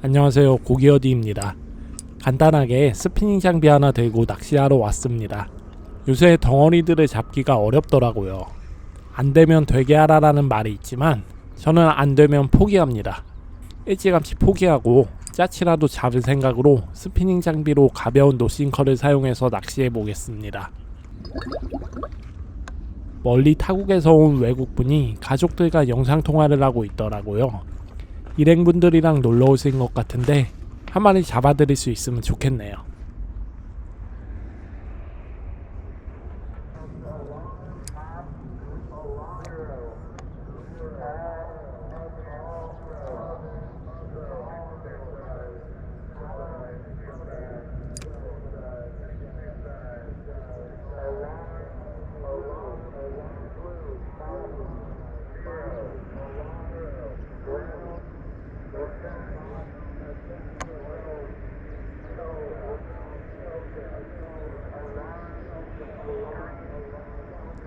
안녕하세요. 고기어디입니다. 간단하게 스피닝 장비 하나 들고 낚시하러 왔습니다. 요새 덩어리들을 잡기가 어렵더라고요. 안되면 되게 하라라는 말이 있지만 저는 안되면 포기합니다. 일찌감치 포기하고 짜치라도 잡을 생각으로 스피닝 장비로 가벼운 노싱커를 사용해서 낚시해 보겠습니다. 멀리 타국에서 온 외국분이 가족들과 영상통화를 하고 있더라고요 일행분들이랑 놀러 오신 것 같은데 한 마리 잡아드릴 수 있으면 좋겠네요.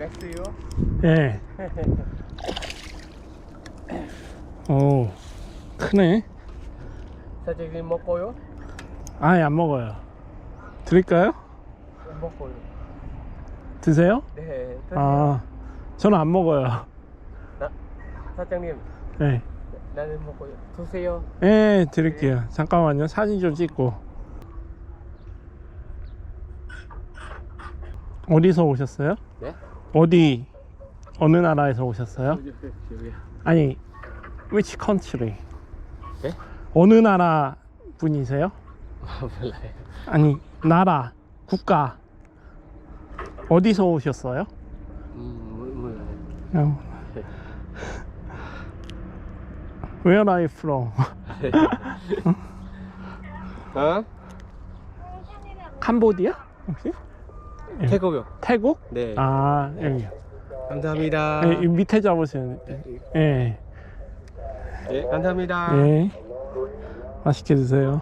가스요? 예. 오, 크네. 사장님 먹고요? 아예 안 먹어요. 드릴까요? 먹고요. 드세요? 네. 아, 저는 안 먹어요. 나, 사장님, 네. 나는 먹고요. 드세요. 예, 드릴게요. 잠깐만요. 사진 좀 찍고. 어디서 오셨어요? 네? 어디 어느 나라에서 오셨어요? 아니, which country? 네? 어느 나라 분이세요? 아, 몰라요. 아니, 나라, 국가. 어디서 오셨어요? 음. 어. Where are you from? 어? 캄보디아? 혹시? 예. 태국요. 태국? 네. 아, 여기. 감사합니다. 예, 이 밑에 돼. 예. 예, 감사합니다. 예. 맛있게 드세요.